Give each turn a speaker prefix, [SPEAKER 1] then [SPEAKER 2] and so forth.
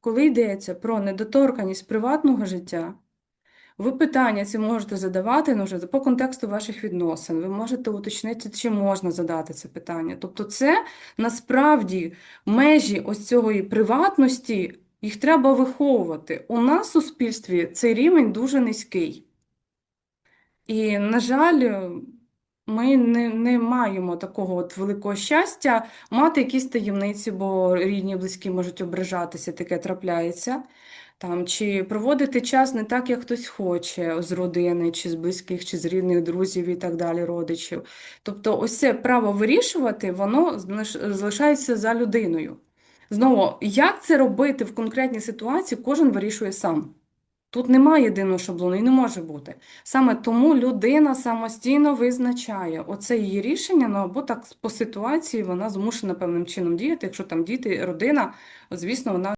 [SPEAKER 1] коли йдеться про недоторканність приватного життя, ви питання ці можете задавати ну, вже по контексту ваших відносин. Ви можете уточнити, чи можна задати це питання. Тобто, це насправді межі ось цієї приватності, їх треба виховувати. У нас в суспільстві цей рівень дуже низький. І, на жаль, ми не, не маємо такого от великого щастя мати якісь таємниці, бо рідні близькі можуть ображатися, таке трапляється. Там, чи проводити час не так, як хтось хоче з родини, чи з близьких, чи з рідних друзів і так далі, родичів. Тобто, ось це право вирішувати, воно залиш- залишається за людиною. Знову, як це робити в конкретній ситуації, кожен вирішує сам. Тут немає єдиного шаблону і не може бути. Саме тому людина самостійно визначає оце її рішення, ну або так по ситуації вона змушена певним чином діяти. Якщо там діти, родина, звісно, вона